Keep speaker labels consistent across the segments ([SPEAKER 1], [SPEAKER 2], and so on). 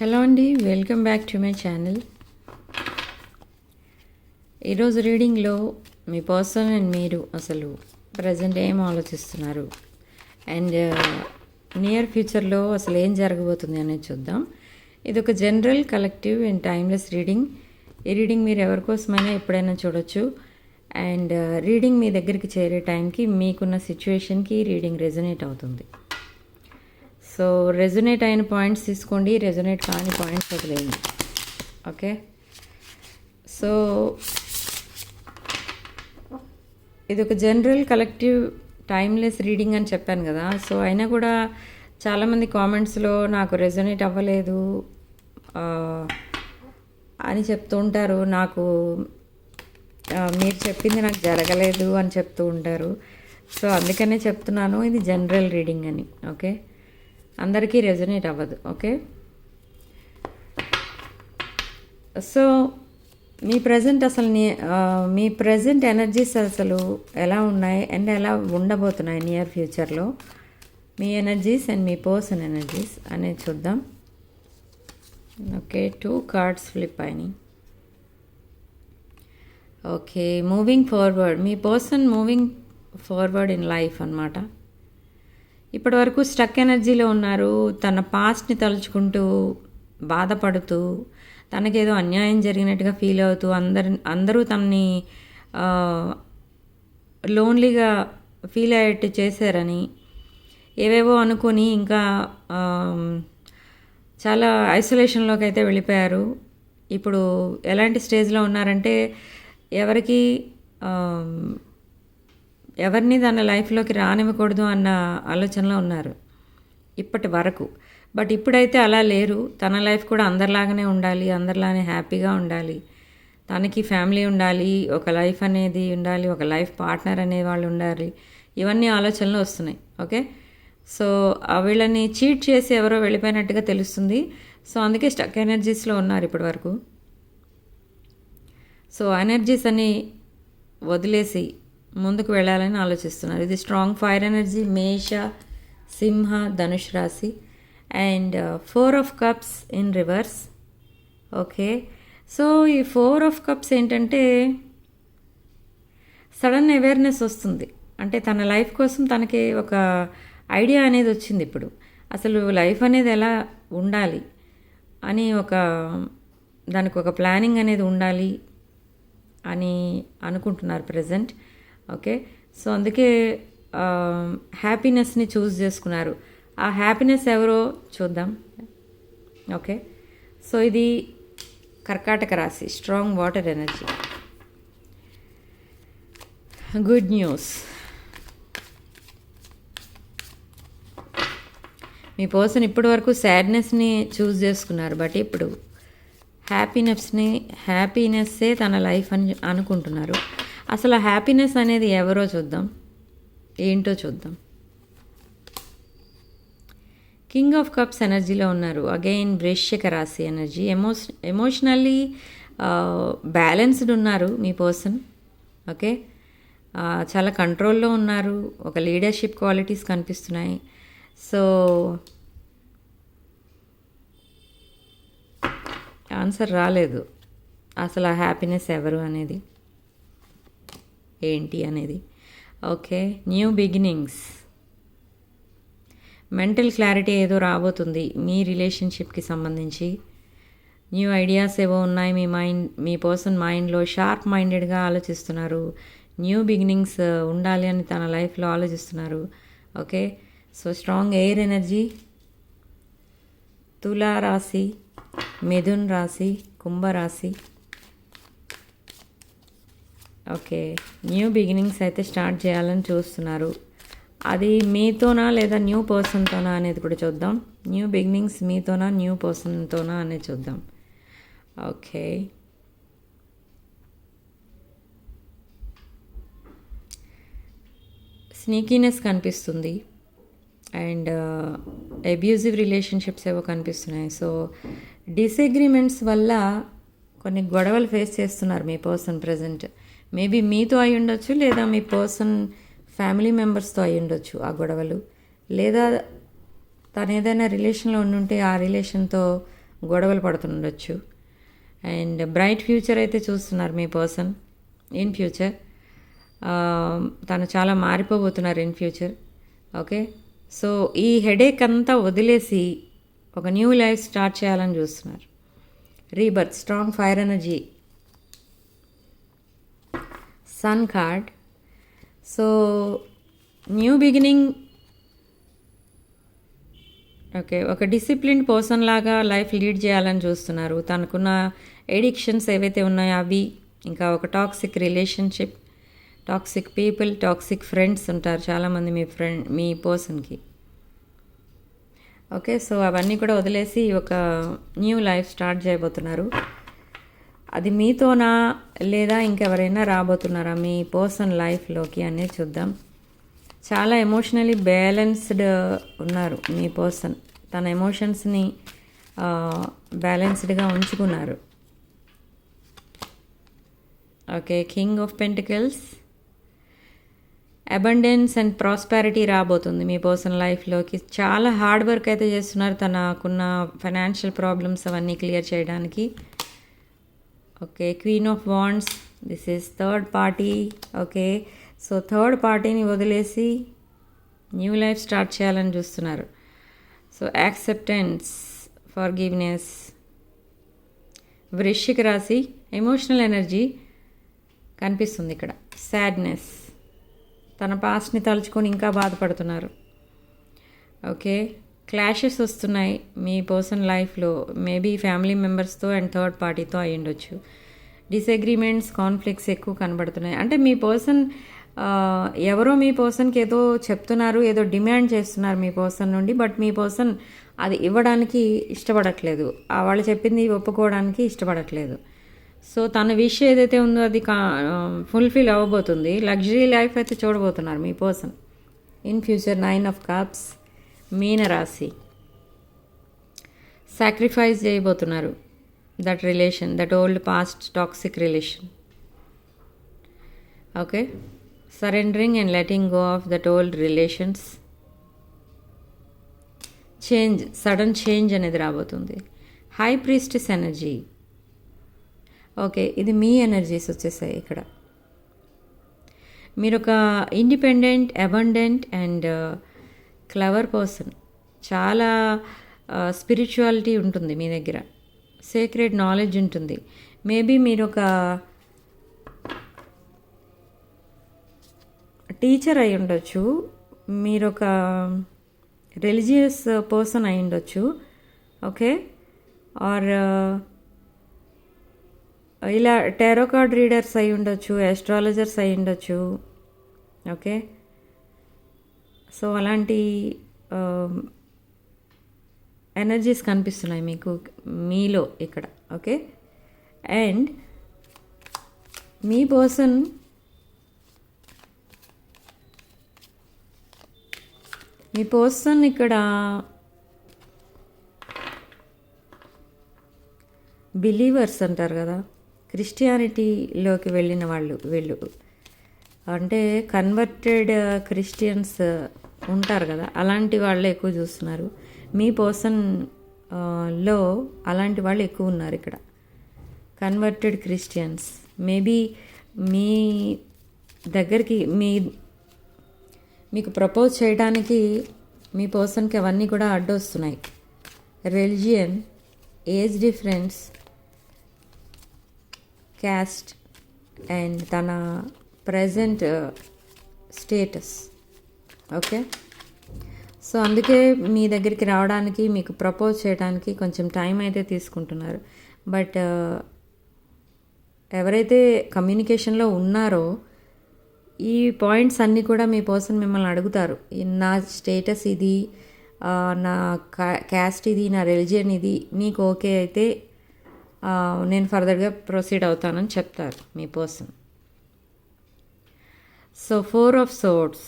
[SPEAKER 1] Hello అండి welcome back to my channel. ఈరోజు రీడింగ్లో మీ పర్సన్ అండ్ మీరు అసలు ప్రజెంట్ ఏం ఆలోచిస్తున్నారు? అండ్ uh, నియర్ ఫ్యూచర్లో అసలు ఏం జరగబోతుంది అనేది చూద్దాం. ఇది ఒక general collective and timeless reading. ఈ రీడింగ్ మీరు ఎవరి కోసమైనా ఎప్పుడైనా చూడొచ్చు. అండ్ uh, రీడింగ్ మీ దగ్గరికి చేరే టైంకి మీకున్న సిచ్యువేషన్కి రీడింగ్ రెజనేట్ అవుతుంది. సో రెజొనేట్ అయిన పాయింట్స్ తీసుకోండి రెజొనేట్ కాని పాయింట్స్ వదిలేయండి. ఓకే? సో ఇది ఒక జనరల్ కలెక్టివ్ టైమ్లెస్ రీడింగ్ అని చెప్పాను కదా. సో అయినా కూడా చాలామంది కామెంట్స్లో నాకు రెజొనేట్ అవ్వలేదు అని చెప్తూ ఉంటారు. నాకు మీరు చెప్పింది నాకు జరగలేదు అని చెప్తూ ఉంటారు. సో అందుకనే చెప్తున్నాను ఇది జనరల్ రీడింగ్ అని. ఓకే? అందరికీ రెజనేట్ అవ్వదు ఓకే? సో మీ ప్రజెంట్ అసలు నీ మీ ప్రజెంట్ ఎనర్జీస్ అసలు ఎలా ఉన్నాయి? అండ్ ఎలా ఉండబోతున్నాయి నియర్ ఫ్యూచర్లో? మీ ఎనర్జీస్ అండ్ మీ పర్సన్ ఎనర్జీస్ అనేది చూద్దాం. ఓకే టూ కార్డ్స్ ఫ్లిప్ అయినాయి. Okay moving forward. Me person moving forward in life అన్నమాట. ఇప్పటి వరకు స్టక్ ఎనర్జీలో ఉన్నారు. తన పాస్ట్ని తలుచుకుంటూ బాధపడుతూ తనకేదో అన్యాయం జరిగినట్టుగా ఫీల్ అవుతూ అందరి అందరూ తనని లోన్లీగా ఫీల్ అయ్యేట్టు చేశారని ఏవేవో అనుకొని ఇంకా చాలా ఐసోలేషన్లోకి అయితే వెళ్ళిపోయారు. ఇప్పుడు ఎలాంటి స్టేజ్లో ఉన్నారంటే ఎవరికి ఎవరిని తన లైఫ్లోకి రానివ్వకూడదు అన్న ఆలోచనలో ఉన్నారు ఇప్పటి వరకు. బట్ ఇప్పుడైతే అలా లేరు. తన లైఫ్ కూడా అందరిలాగానే ఉండాలి అందరిలానే హ్యాపీగా ఉండాలి. తనకి ఫ్యామిలీ ఉండాలి ఒక లైఫ్ అనేది ఉండాలి ఒక లైఫ్ పార్ట్నర్ అనే వాళ్ళు ఉండాలి. ఇవన్నీ ఆలోచనలు వస్తున్నాయి ఓకే? సో వీళ్ళని చీట్ చేసి ఎవరో వెళ్ళిపోయినట్టుగా తెలుస్తుంది. సో అందుకే స్టక్ ఎనర్జీస్లో ఉన్నారు ఇప్పటి వరకు. సో ఎనర్జీస్ అని వదిలేసి ముందుకు వెళ్ళాలని ఆలోచిస్తున్నారు. ఇది స్ట్రాంగ్ ఫైర్ ఎనర్జీ మేష సింహ ధనుష్ రాశి. And four of cups in reverse okay so ఈ ఫోర్ ఆఫ్ కప్స్ ఏంటంటే సడన్ అవేర్నెస్ వస్తుంది. అంటే తన లైఫ్ కోసం తనకి ఒక ఐడియా అనేది వచ్చింది ఇప్పుడు. అసలు లైఫ్ అనేది ఎలా ఉండాలి అని ఒక దానికి ఒక ప్లానింగ్ అనేది ఉండాలి అని అనుకుంటున్నారు ప్రజెంట్ ఓకే? సో అందుకే హ్యాపీనెస్ని చూస్ చేసుకున్నారు. ఆ హ్యాపీనెస్ ఎవరో చూద్దాం. ఓకే? సో ఇది కర్కాటక రాశి strong water energy. Good news. మీ పర్సన్ ఇప్పటి వరకు సాడ్నెస్ని చూస్ చేసుకున్నారు బట్ ఇప్పుడు హ్యాపీనెస్ని హ్యాపీనెస్సే తన లైఫ్ అని అనుకుంటున్నారు. అసలు హ్యాపీనెస్ అనేది ఎవరో చూద్దాం. ఏంటో చూద్దాం. కింగ్ ఆఫ్ కప్స్ ఎనర్జీలో ఉన్నారు. అగైన్ వృశ్చిక రాశి ఎనర్జీ ఎమోష ఎమోషనల్లీ బ్యాలెన్స్డ్ ఉన్నారు మీ పర్సన్ ఓకే uh, చాలా కంట్రోల్లో ఉన్నారు. ఒక లీడర్షిప్ క్వాలిటీస్ కనిపిస్తున్నాయి. సో ఆన్సర్ రాలేదు. అసలు ఆ హ్యాపీనెస్ ఎవరు అనేది. ఏంటి అనేది. Okay new beginnings. Mental clarity ఏదో రాబోతుంది మీ రిలేషన్షిప్కి సంబంధించి. న్యూ ఐడియాస్ ఏవో ఉన్నాయి మీ మైండ్ మీ పర్సన్ మైండ్లో షార్ప్ మైండెడ్గా ఆలోచిస్తున్నారు. న్యూ బిగినింగ్స్ ఉండాలి అని తన లైఫ్లో ఆలోచిస్తున్నారు. Okay so strong air energy. Tula రాశి మిథున్ రాశి కుంభరాశి. ఓకే. న్యూ బిగినింగ్స్ అయితే స్టార్ట్ చేయాలని చూస్తున్నారు. అది మీతోనా లేదా న్యూ పర్సన్తోనా అనేది కూడా చూద్దాం. న్యూ బిగినింగ్స్ మీతోనా న్యూ పర్సన్తోనా అనేది చూద్దాం. ఓకే. స్నీకీనెస్ కనిపిస్తుంది. అండ్ uh, అబ్యూజివ్ రిలేషన్షిప్స్ ఏవో కనిపిస్తున్నాయి. సో డిసగ్రిమెంట్స్ వల్ల కొన్ని గొడవలు ఫేస్ చేస్తున్నారు మీ పర్సన్ ప్రజెంట్ మేబీ మీతో అయి ఉండొచ్చు లేదా మీ పర్సన్ ఫ్యామిలీ మెంబర్స్తో అయి ఉండొచ్చు ఆ గొడవలు. లేదా తను ఏదైనా రిలేషన్లో ఉండుంటే ఆ రిలేషన్తో గొడవలు పడుతుండొచ్చు. అండ్ బ్రైట్ ఫ్యూచర్ అయితే చూస్తున్నారు మీ పర్సన్ ఇన్ ఫ్యూచర్. తను చాలా మారిపోబోతున్నారు ఇన్ ఫ్యూచర్. ఓకే? సో ఈ హెడేక్ అంతా వదిలేసి ఒక న్యూ లైఫ్ స్టార్ట్ చేయాలని చూస్తున్నారు. Rebirth strong fire energy. Sun card so new beginning okay ఒక డిసిప్లిన్ పర్సన్ లాగా లైఫ్ లీడ్ చేయాలని చూస్తున్నారు. తనకున్న ఎడిక్షన్స్ ఏవైతే ఉన్నాయో అవి ఇంకా ఒక toxic relationship toxic people toxic friends ఉంటారు చాలామంది మీ ఫ్రెండ్ మీ పర్సన్కి ఓకే సో అవన్నీ కూడా వదిలేసి ఒక న్యూ లైఫ్ స్టార్ట్ చేయబోతున్నారు. అది మీతోనా లేదా ఇంకెవరైనా రాబోతున్నారా మీ పర్సన్ లైఫ్లోకి అనేది చూద్దాం. చాలా ఎమోషనలీ బ్యాలెన్స్డ్ ఉన్నారు మీ పర్సన్. తన ఎమోషన్స్ని బ్యాలెన్స్డ్గా ఉంచుకున్నారు. Okay king of pentacles. Abundance and prosperity రాబోతుంది మీ పర్సన్ లైఫ్లోకి చాలా హార్డ్ వర్క్ అయితే చేస్తున్నారు తనకున్న ఫైనాన్షియల్ ప్రాబ్లమ్స్ అవన్నీ క్లియర్ చేయడానికి. Okay queen of wands this is third party okay so third పార్టీని వదిలేసి న్యూ లైఫ్ స్టార్ట్ చేయాలని చూస్తున్నారు. సో యాక్సెప్టెన్స్ ఫర్ గివ్నెస్ వృశ్చిక రాశి ఎమోషనల్ ఎనర్జీ కనిపిస్తుంది ఇక్కడ. సాడ్నెస్ తన పాస్ట్ని తలుచుకొని ఇంకా బాధపడుతున్నారు. ఓకే క్లాషెస్ వస్తున్నాయి మీ పర్సన్ లైఫ్లో మేబీ ఫ్యామిలీ మెంబర్స్తో అండ్ థర్డ్ పార్టీతో అయి ఉండొచ్చు. డిసగ్రిమెంట్స్ కాన్ఫ్లిక్ట్స్ ఎక్కువ కనబడుతున్నాయి. అంటే మీ పర్సన్ ఎవరో మీ పర్సన్కి ఏదో చెప్తున్నారు ఏదో డిమాండ్ చేస్తున్నారు మీ పర్సన్ నుండి బట్ మీ పర్సన్ అది ఇవ్వడానికి ఇష్టపడట్లేదు. వాళ్ళు చెప్పింది ఒప్పుకోవడానికి ఇష్టపడట్లేదు. సో తన విష్ ఏదైతే ఉందో అది కా ఫుల్ఫిల్ అవ్వబోతుంది. లగ్జరీ లైఫ్ అయితే చూడబోతున్నారు మీ person. In future nine of cups మీనరాశి. సాక్రిఫైస్ చేయబోతున్నారు. That relation that old past toxic relation okay surrendering and letting go of that old relations change sudden change అనేది రాబోతుంది. హై ప్రీస్టిస్ ఎనర్జీ ఓకే ఇది మీ energies వచ్చేసాయి ఇక్కడ. మీరు ఒక independent abundant and clever person. చాలా స్పిరిచువాలిటీ ఉంటుంది మీ దగ్గర. సీక్రెట్ నాలెడ్జ్ ఉంటుంది. మేబీ మీరు ఒక టీచర్ అయి ఉండొచ్చు. మీరు ఒక రిలీజియస్ పర్సన్ అయి ఉండొచ్చు. ఓకే? ఆర్ ఇలా టెరోకార్డ్ రీడర్స్ అయి ఉండొచ్చు ఆస్ట్రాలజర్స్ అయి ఉండొచ్చు. ఓకే? సో అలాంటి ఎనర్జీస్ కనిపిస్తున్నాయి మీకు మీలో ఇక్కడ ఓకే? అండ్ మీ పర్సన్ మీ పర్సన్ ఇక్కడ బిలీవర్స్ అంటారు కదా క్రిస్టియానిటీలోకి వెళ్ళిన వాళ్ళు వీళ్ళు. అంటే కన్వర్టెడ్ క్రిస్టియన్స్ uh, uh, ఉంటారు కదా అలాంటి వాళ్ళే ఎక్కువ చూస్తున్నారు. మీ పర్సన్ uh, లో అలాంటి వాళ్ళు ఎక్కువ ఉన్నారు ఇక్కడ. కన్వర్టెడ్ క్రిస్టియన్స్ మేబీ మీ దగ్గరికి మీ మీకు ప్రపోజ్ చేయడానికి మీ పర్సన్కి అవన్నీ కూడా అడ్డొస్తున్నాయి. Religion age difference caste and తన ప్రజెంట్ స్టేటస్ ఓకే సో అందుకే మీ దగ్గరికి రావడానికి మీకు ప్రపోజ్ చేయడానికి కొంచెం టైం అయితే తీసుకుంటున్నారు. బట్ uh, ఎవరైతే కమ్యూనికేషన్లో ఉన్నారో ఈ పాయింట్స్ అన్నీ కూడా మీ పర్సన్ మిమ్మల్ని అడుగుతారు. నా స్టేటస్ ఇది నా క్యాస్ట్ ఇది నా రిలిజియన్ ఇది నీకు ఓకే అయితే నేను ఫర్దర్గా ప్రొసీడ్ అవుతానని చెప్తారు మీ person so four of Swords.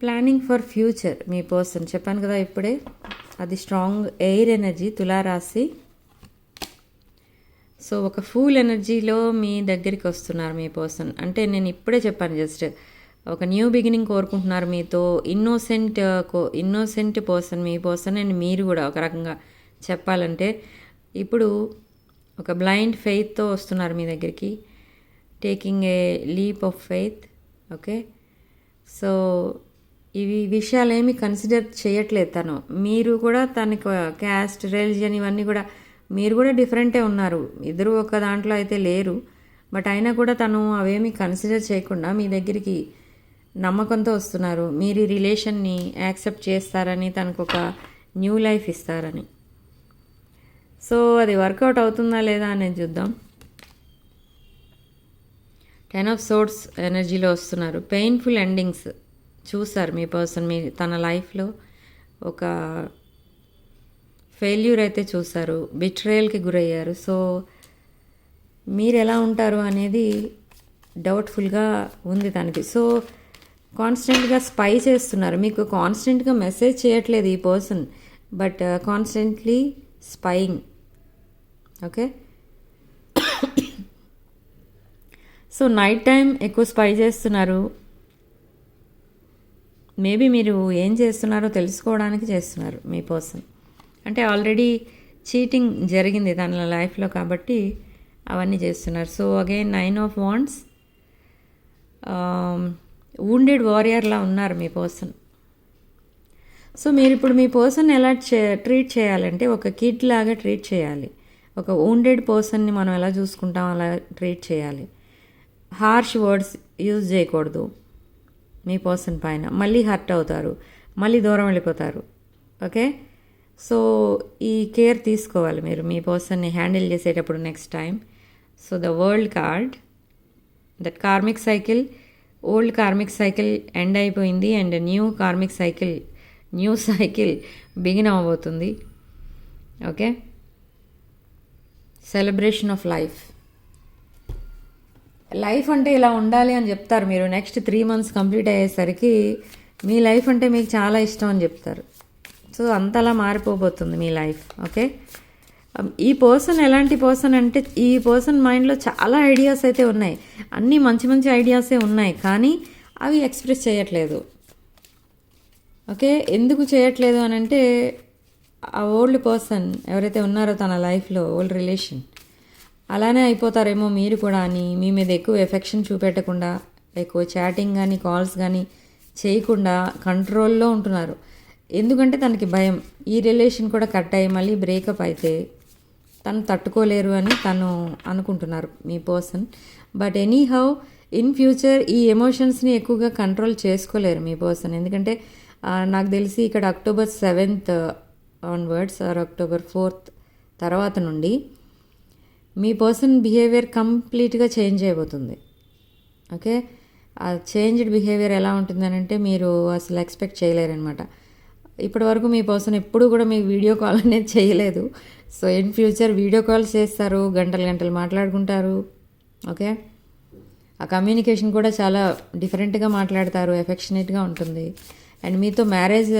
[SPEAKER 1] Planning for future me person చెప్పాను కదా ఇప్పుడే. అది స్ట్రాంగ్ ఎయిర్ ఎనర్జీ తులారాశి. సో ఒక ఫూల్ ఎనర్జీలో మీ దగ్గరికి వస్తున్నారు మీ పర్సన్ అంటే నేను ఇప్పుడే చెప్పాను జస్ట్ ఒక న్యూ బిగినింగ్ కోరుకుంటున్నారు మీతో. ఇన్నోసెంట్ uh, కో ఇన్నోసెంట్ పర్సన్ మీ పర్సన్ అండ్ మీరు కూడా ఒక రకంగా చెప్పాలంటే. ఇప్పుడు ఒక బ్లైండ్ ఫెయిత్తో వస్తున్నారు మీ దగ్గరికి. Taking a leap of faith okay so ఇవి విషయాలు ఏమి కన్సిడర్ చేయట్లేదు తను. మీరు కూడా తనకు క్యాస్ట్ రిలీజన్ ఇవన్నీ కూడా మీరు కూడా డిఫరెంటే ఉన్నారు. ఇద్దరు ఒక దాంట్లో అయితే లేరు. బట్ అయినా కూడా తను అవేమి కన్సిడర్ చేయకుండా మీ దగ్గరికి నమ్మకంతో వస్తున్నారు. మీరు ఈ రిలేషన్ని యాక్సెప్ట్ చేస్తారని తనకు ఒక న్యూ లైఫ్ ఇస్తారని. సో అది వర్కౌట్ అవుతుందా లేదా అనేది చూద్దాం. టెన్ ఆఫ్ సోర్ట్స్ ఎనర్జీలో వస్తున్నారు. పెయిన్ఫుల్ ఎండింగ్స్ చూసారు మీ పర్సన్ మీ తన లైఫ్లో ఒక ఫెయిల్యూర్ అయితే చూసారు. బిట్రేయల్కి గురయ్యారు. సో మీరు ఎలా ఉంటారు అనేది డౌట్ఫుల్గా ఉంది తనకి. సో కాన్స్టెంట్గా స్పై చేస్తున్నారు. మీకు కాన్స్టెంట్గా మెసేజ్ చేయట్లేదు ఈ person but constantly spying okay? So night time ఎక్కువ స్పై చేస్తున్నారు. మేబీ మీరు ఏం చేస్తున్నారో తెలుసుకోవడానికి చేస్తున్నారు మీ పర్సన్ అంటే ఆల్రెడీ చీటింగ్ జరిగింది తన లైఫ్లో కాబట్టి అవన్నీ చేస్తున్నారు. So again nine of wands wounded వారియర్లా ఉన్నారు మీ పర్సన్ సో మీరు ఇప్పుడు మీ పర్సన్ ఎలా చే ట్రీట్ చేయాలంటే ఒక కిడ్ లాగా ట్రీట్ చేయాలి. ఒక వూండెడ్ పర్సన్ని మనం ఎలా చూసుకుంటాం అలా ట్రీట్ చేయాలి. హార్ష్ వర్డ్స్ యూజ్ చేయకూడదు. మీ పర్సన్ పైన. మళ్ళీ హర్ట్ అవుతారు. మళ్ళీ దూరం వెళ్ళిపోతారు. ఓకే? సో ఈ కేర్ తీసుకోవాలి మీరు. మీ పర్సన్ని హ్యాండిల్ చేసేటప్పుడు next time so the world card that karmic cycle old karmic cycle end అయిపోయింది and new karmic cycle new cycle begin అవ్వబోతుంది. Okay? Celebration of life life అంటే ఇలా ఉండాలి అని చెప్తారు మీరు. నెక్స్ట్ త్రీ మంత్స్ కంప్లీట్ అయ్యేసరికి మీ లైఫ్ అంటే మీకు చాలా ఇష్టం అని చెప్తారు. సో అంతలా మారిపోబోతుంది మీ లైఫ్ ఓకే um, ఈ పర్సన్ ఎలాంటి పర్సన్ అంటే ఈ పర్సన్ మైండ్లో చాలా ఐడియాస్ అయితే ఉన్నాయి. అన్నీ మంచి మంచి ఐడియాసే ఉన్నాయి కానీ అవి ఎక్స్ప్రెస్ చేయట్లేదు. ఓకే ఎందుకు చేయట్లేదు అని అంటే ఆ ఓల్డ్ పర్సన్ ఎవరైతే ఉన్నారో తన లైఫ్లో ఓల్డ్ రిలేషన్ అలానే అయిపోతారేమో మీరు కూడా అని మీ మీద ఎక్కువ ఎఫెక్షన్ చూపెట్టకుండా ఎక్కువ చాటింగ్ కానీ కాల్స్ కానీ చేయకుండా కంట్రోల్లో ఉంటున్నారు. ఎందుకంటే తనకి భయం. ఈ రిలేషన్ కూడా కట్ అయ్యి మళ్ళీ బ్రేకప్ అయితే తను తట్టుకోలేరు అని తను అనుకుంటున్నారు మీ person. But anyhow in future ఈ ఎమోషన్స్ని ఎక్కువగా కంట్రోల్ చేసుకోలేరు మీ పర్సన్. ఎందుకంటే నాకు తెలిసి ఇక్కడ October seventh onwards or October fourth తర్వాత నుండి మీ పర్సన్ బిహేవియర్ కంప్లీట్గా చేంజ్ అయిపోతుంది. ఓకే ఆ చేంజ్డ్ బిహేవియర్ ఎలా ఉంటుందని అంటే మీరు అసలు ఎక్స్పెక్ట్ చేయలేరనమాట. ఇప్పటి వరకు మీ పర్సన్ ఎప్పుడు కూడా మీకు వీడియో కాల్ అనేది చేయలేదు. So in future video calls చేస్తారు గంటలు గంటలు మాట్లాడుకుంటారు. ఓకే ఆ కమ్యూనికేషన్ కూడా చాలా డిఫరెంట్గా మాట్లాడతారు ఎఫెక్షనేట్గా ఉంటుంది. అండ్ మీతో మ్యారేజ్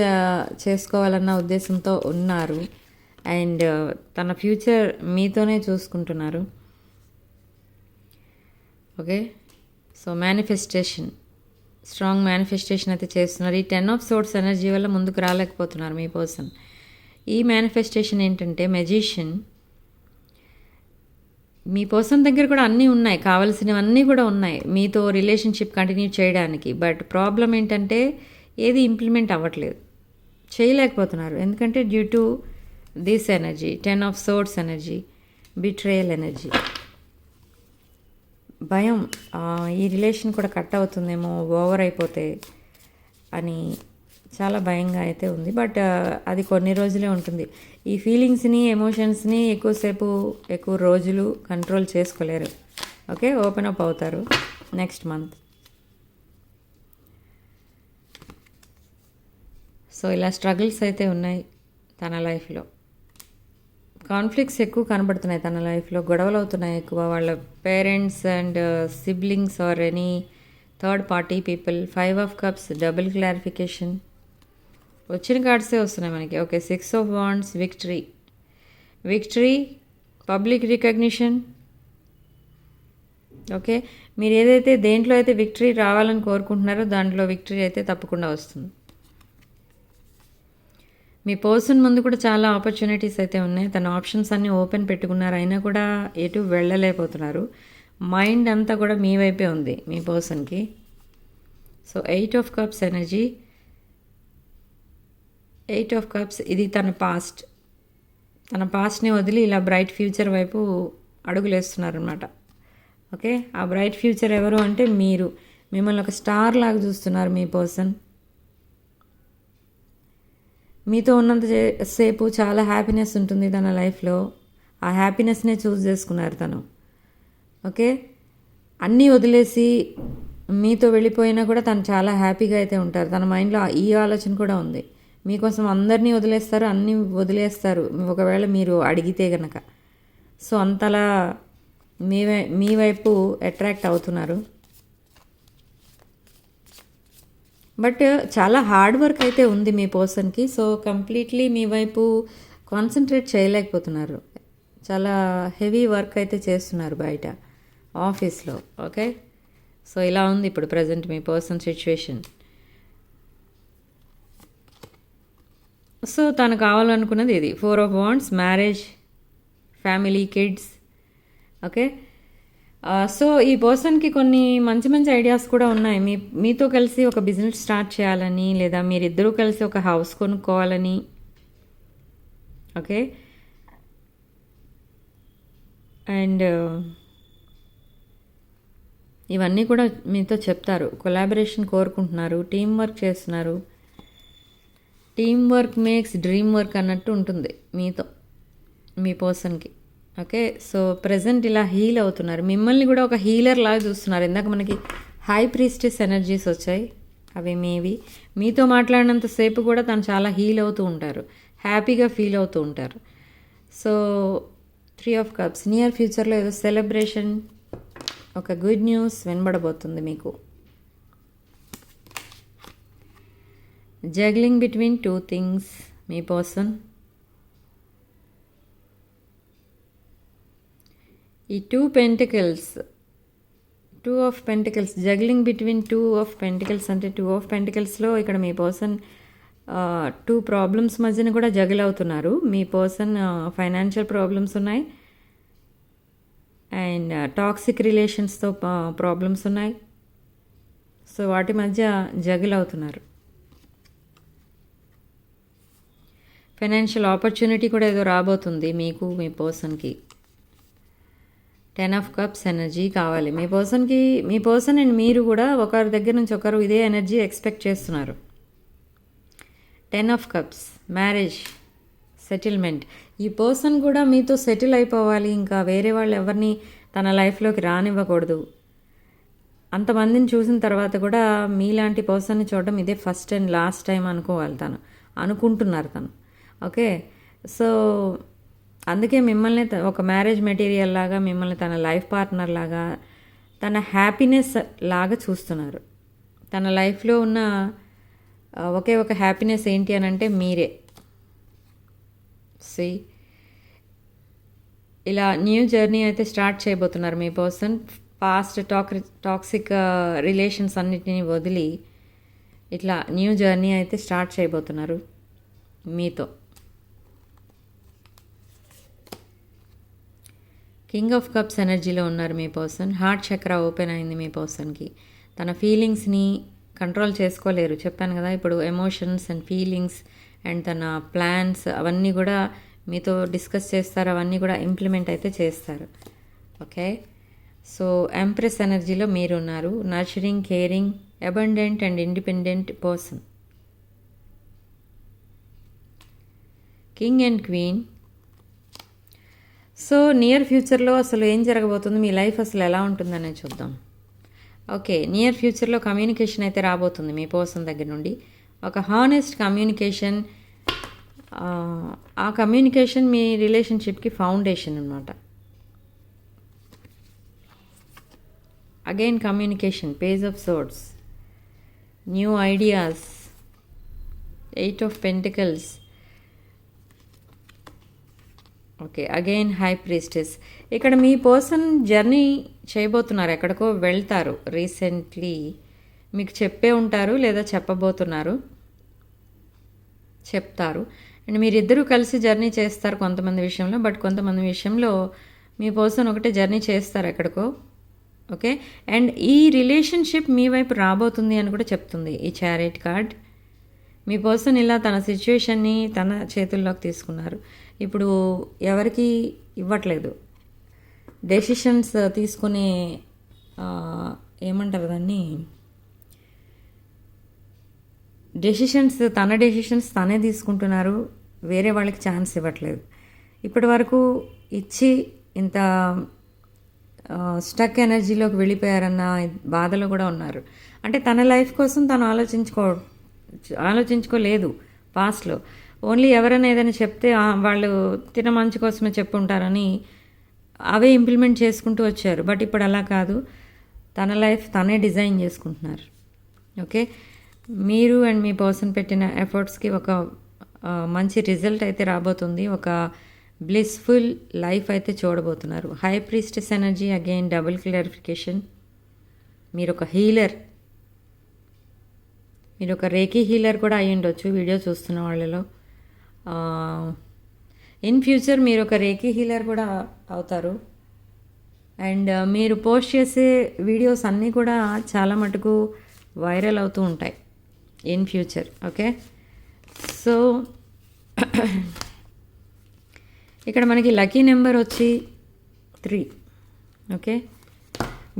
[SPEAKER 1] చేసుకోవాలన్న ఉద్దేశంతో ఉన్నారు. అండ్ తన ఫ్యూచర్ మీతోనే చూసుకుంటున్నారు. Okay? So manifestation strong manifestation అయితే చేస్తున్నారు. ఈ టెన్ ఆఫ్ సోర్స్ ఎనర్జీ వల్ల ముందుకు రాలేకపోతున్నారు మీ పర్సన్ ఈ మేనిఫెస్టేషన్ ఏంటంటే మెజిషియన్ మీ పర్సన్ దగ్గర కూడా అన్నీ ఉన్నాయి. కావాల్సినవన్నీ కూడా ఉన్నాయి. మీతో రిలేషన్షిప్ కంటిన్యూ చేయడానికి. బట్ ప్రాబ్లం ఏంటంటే ఏది ఇంప్లిమెంట్ అవ్వట్లేదు. చేయలేకపోతున్నారు. ఎందుకంటే due to this energy ten of swords energy betrayal energy భయం ఈ రిలేషన్ కూడా కట్ అవుతుందేమో ఓవర్ అయిపోతే అని చాలా భయంగా అయితే ఉంది. బట్ అది కొన్ని రోజులే ఉంటుంది. ఈ ఫీలింగ్స్ని ఎమోషన్స్ని ఎక్కువసేపు ఎక్కువ రోజులు కంట్రోల్ చేసుకోలేరు. ఓకే ఓపెన్ అప్ అవుతారు. నెక్స్ట్ మంత్ సో ఇలా స్ట్రగుల్స్ అయితే ఉన్నాయి తన లైఫ్లో. కాన్ఫ్లిక్ట్స్ ఎక్కువ కనబడుతున్నాయి తన లైఫ్లో. గొడవలు అవుతున్నాయి ఎక్కువ. వాళ్ళ parents and siblings or any third party people five of cups double clarification వచ్చిన కార్డ్సే వస్తున్నాయి మనకి. Okay six of wands victory victory public recognition okay మీరు ఏదైతే దేంట్లో అయితే విక్టరీ రావాలని కోరుకుంటున్నారో దాంట్లో విక్టరీ అయితే తప్పకుండా వస్తుంది. మీ పర్సన్ ముందు కూడా చాలా ఆపర్చునిటీస్ అయితే ఉన్నాయి. తన ఆప్షన్స్ అన్నీ ఓపెన్ పెట్టుకున్నారు. అయినా కూడా ఎటు వెళ్ళలేకపోతున్నారు. మైండ్ అంతా కూడా మీ వైపే ఉంది మీ పర్సన్కి so eight of cups energy eight of cups ఇది తన పాస్ట్ తన పాస్ట్ని వదిలి ఇలా బ్రైట్ ఫ్యూచర్ వైపు అడుగులేస్తున్నారనమాట ఓకే ఆ బ్రైట్ ఫ్యూచర్ ఎవరు అంటే మీరు. మిమ్మల్ని ఒక స్టార్ లాగా చూస్తున్నారు మీ పర్సన్ మీతో ఉన్నంత సేపు చాలా హ్యాపీనెస్ ఉంటుంది తన లైఫ్లో ఆ హ్యాపీనెస్నే చూస్ చేసుకున్నారు తను. ఓకే? అన్నీ వదిలేసి మీతో వెళ్ళిపోయినా కూడా తను చాలా హ్యాపీగా అయితే ఉంటారు. తన మైండ్లో ఈ ఆలోచన కూడా ఉంది. మీకోసం అందరినీ వదిలేస్తారు అన్నీ వదిలేస్తారు. ఒకవేళ మీరు అడిగితే గనక. సో అంతలా మీ వై- మీ వైపు అట్రాక్ట్ అవుతున్నారు. బట్ చాలా హార్డ్ వర్క్ అయితే ఉంది మీ పర్సన్కి. సో కంప్లీట్లీ మీ వైపు కాన్సన్ట్రేట్ చేయలేకపోతున్నారు. చాలా హెవీ వర్క్ అయితే చేస్తున్నారు బయట ఆఫీస్లో. ఓకే? సో ఇలా ఉంది ఇప్పుడు ప్రజెంట్ మీ పర్సన్ సిచ్యువేషన్. సో తను కావాలనుకున్నది ఇది. Four of wands marriage family kids. Okay? So ఈ పర్సన్కి కొన్ని మంచి మంచి ఐడియాస్ కూడా ఉన్నాయి. మీ మీతో కలిసి ఒక బిజినెస్ స్టార్ట్ చేయాలని లేదా మీరిద్దరూ కలిసి ఒక హౌస్ కొనుక్కోవాలని. ఓకే అండ్ uh, ఇవన్నీ కూడా మీతో చెప్తారు. కొలాబరేషన్ కోరుకుంటున్నారు టీం వర్క్ చేస్తున్నారు. Team work makes dream work అన్నట్టు ఉంటుంది మీతో మీ పర్సన్కి ఓకే సో ప్రజెంట్ ఇలా హీల్ అవుతున్నారు. మిమ్మల్ని కూడా ఒక హీలర్ లాగా చూస్తున్నారు. ఇందాక మనకి హై ప్రీస్టిస్ ఎనర్జీస్ వచ్చాయి. అవి మేవి. మీతో మాట్లాడినంతసేపు కూడా తను చాలా హీల్ అవుతూ ఉంటారు. హ్యాపీగా ఫీల్ అవుతూ ఉంటారు. So three of cups near ఫ్యూచర్లో ఏదో సెలబ్రేషన్ ఒక గుడ్ న్యూస్ వినబడబోతుంది మీకు. జగ్లింగ్ బిట్వీన్ టూ థింగ్స్ మీ పర్సన్ ఈ two pentacles two of pentacles juggling between two of pentacles అంటే టూ ఆఫ్ పెంటికల్స్లో ఇక్కడ మీ పర్సన్ టూ ప్రాబ్లమ్స్ మధ్యన కూడా జగిల్ అవుతున్నారు. మీ పర్సన్ ఫైనాన్షియల్ ప్రాబ్లమ్స్ ఉన్నాయి. అండ్ టాక్సిక్ రిలేషన్స్తో ప్రాబ్లమ్స్ ఉన్నాయి. సో వాటి మధ్య జగిల్ అవుతున్నారు. ఫైనాన్షియల్ ఆపర్చునిటీ కూడా ఏదో రాబోతుంది మీకు మీ పర్సన్కి టెన్ ఆఫ్ కప్స్ ఎనర్జీ కావాలి. మీ పర్సన్కి మీ పర్సన్ అండ్ మీరు కూడా ఒకరి దగ్గర నుంచి ఒకరు ఇదే ఎనర్జీ ఎక్స్పెక్ట్ చేస్తున్నారు. Ten of cups marriage settlement. ఈ పర్సన్ కూడా మీతో సెటిల్ అయిపోవాలి. ఇంకా వేరే వాళ్ళు ఎవరిని తన లైఫ్లోకి రానివ్వకూడదు. అంతమందిని చూసిన తర్వాత కూడా మీలాంటి పర్సన్ని చూడడం ఇదే ఫస్ట్ అండ్ లాస్ట్ టైం అనుకోవాలి తను. అనుకుంటున్నారు తను. ఓకే? సో అందుకే మిమ్మల్ని ఒక మ్యారేజ్ మెటీరియల్ లాగా మిమ్మల్ని తన లైఫ్ పార్ట్నర్ లాగా తన హ్యాపీనెస్ లాగా చూస్తున్నారు. తన లైఫ్లో ఉన్న ఒకే ఒక హ్యాపీనెస్ ఏంటి అని అంటే మీరే. సి ఇలా న్యూ జర్నీ అయితే స్టార్ట్ చేయబోతున్నారు మీ పర్సన్. పాస్ట్ టాక్ టాక్సిక్ రిలేషన్స్ అన్నిటిని వదిలి ఇట్లా న్యూ జర్నీ అయితే స్టార్ట్ చేయబోతున్నారు మీతో. కింగ్ ఆఫ్ కప్స్ ఎనర్జీలో ఉన్నారు మీ పర్సన్. హార్ట్ చక్ర ఓపెన్ అయింది మీ పర్సన్కి. తన ఫీలింగ్స్ని కంట్రోల్ చేసుకోలేరు. చెప్పాను కదా ఇప్పుడు ఎమోషన్స్ అండ్ ఫీలింగ్స్ అండ్ తన ప్లాన్స్ అవన్నీ కూడా మీతో డిస్కస్ చేస్తారు. అవన్నీ కూడా ఇంప్లిమెంట్ అయితే చేస్తారు. ఓకే? సో ఎంప్రెస్ ఎనర్జీలో మీరు ఉన్నారు nurturing caring abundant and independent person. King and queen so near ఫ్యూచర్లో అసలు ఏం జరగబోతుంది? మీ లైఫ్ అసలు ఎలా ఉంటుందనే చూద్దాం. ఓకే నియర్ ఫ్యూచర్లో కమ్యూనికేషన్ అయితే రాబోతుంది మీ పర్సన్ దగ్గర నుండి. ఒక హానెస్ట్ కమ్యూనికేషన్ ఆ కమ్యూనికేషన్ మీ రిలేషన్షిప్కి ఫౌండేషన్ అనమాట again communication page of swords new ideas eight of pentacles okay again high priestess ఇక్కడ మీ పర్సన్ జర్నీ చేయబోతున్నారు ఎక్కడికో వెళ్తారు రీసెంట్లీ మీకు చెప్పే ఉంటారు లేదా చెప్పబోతున్నారు? చెప్తారు. అండ్ మీరిద్దరూ కలిసి జర్నీ చేస్తారు కొంతమంది విషయంలో బట్ కొంతమంది విషయంలో మీ పర్సన్ ఒకటే జర్నీ చేస్తారు ఎక్కడికో. ఓకే అండ్ ఈ రిలేషన్షిప్ మీ వైపు రాబోతుంది అని కూడా చెప్తుంది ఈ చారెట్ కార్డ్ మీ పర్సన్ ఇలా తన సిచ్యువేషన్ని తన చేతుల్లోకి తీసుకున్నారు. ఇప్పుడు ఎవరికి ఇవ్వట్లేదు. డెసిషన్స్ తీసుకునే ఏమంటారు దాన్ని? డెసిషన్స్ తన డెసిషన్స్ తనే తీసుకుంటున్నారు. వేరే వాళ్ళకి ఛాన్స్ ఇవ్వట్లేదు. ఇప్పటి వరకు ఇచ్చి ఇంత స్టక్ ఎనర్జీలోకి వెళ్ళిపోయారన్న బాధలో కూడా ఉన్నారు. అంటే తన లైఫ్ కోసం తను ఆలోచించుకో ఆలోచించుకోలేదు పాస్ట్లో ఓన్లీ ఎవరైనా ఏదైనా చెప్తే వాళ్ళు తిన మంచి కోసమే చెప్పుంటారని అవే ఇంప్లిమెంట్ చేసుకుంటూ వచ్చారు. బట్ ఇప్పుడు అలా కాదు. తన లైఫ్ తనే డిజైన్ చేసుకుంటున్నారు. ఓకే? మీరు అండ్ మీ పర్సన్ పెట్టిన ఎఫర్ట్స్కి ఒక మంచి రిజల్ట్ అయితే రాబోతుంది. ఒక బ్లిస్ఫుల్ లైఫ్ అయితే చూడబోతున్నారు. High priestess energy again double clarification. మీరు ఒక హీలర్. మీరు ఒక రేకీ హీలర్ కూడా అయ్యి ఉండొచ్చు వీడియో చూస్తున్న వాళ్ళలో. ఇన్ ఫ్యూచర్ మీరు ఒక రేఖీ హీలర్ కూడా అవుతారు. అండ్ uh, మీరు పోస్ట్ చేసే వీడియోస్ అన్నీ కూడా చాలా మటుకు వైరల్ అవుతూ ఉంటాయి ఇన్ ఫ్యూచర్ ఓకే సో ఇక్కడ మనకి లక్కీ నెంబర్ వచ్చి త్రీ ఓకే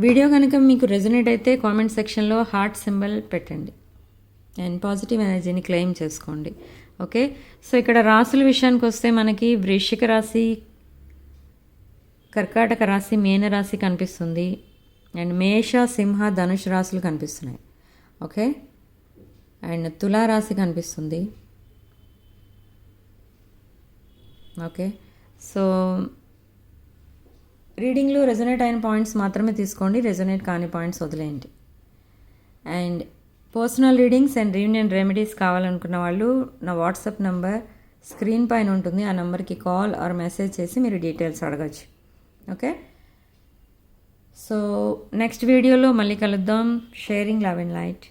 [SPEAKER 1] వీడియో కనుక మీకు రెజనేట్ అయితే కామెంట్ సెక్షన్లో హార్ట్ సింబల్ పెట్టండి. అండ్ పాజిటివ్ ఎనర్జీని క్లెయిమ్ చేసుకోండి. ఓకే? సో ఇక్కడ రాసుల విషయానికి వస్తే మనకి వృశ్చిక రాశి కర్కాటక రాశి మేన రాశి కనిపిస్తుంది. అండ్ మేష సింహ ధనుష్ రాశులు కనిపిస్తున్నాయి. ఓకే? అండ్ తులా రాశి కనిపిస్తుంది. ఓకే? సో రీడింగ్లో రెజొనేట్ అయిన పాయింట్స్ మాత్రమే తీసుకోండి. రెజొనేట్ కాని పాయింట్స్ వదిలేయండి. And personal readings and reunion remedies కావాలనుకున్న వాళ్ళు నా వాట్సాప్ నంబర్ స్క్రీన్ పైన ఉంటుంది. ఆ నెంబర్కి కాల్ ఆర్ మెసేజ్ చేసి మీరు డీటెయిల్స్ అడగచ్చు. ఓకే సో నెక్స్ట్ వీడియోలో మళ్ళీ కలుద్దాం. Sharing love and light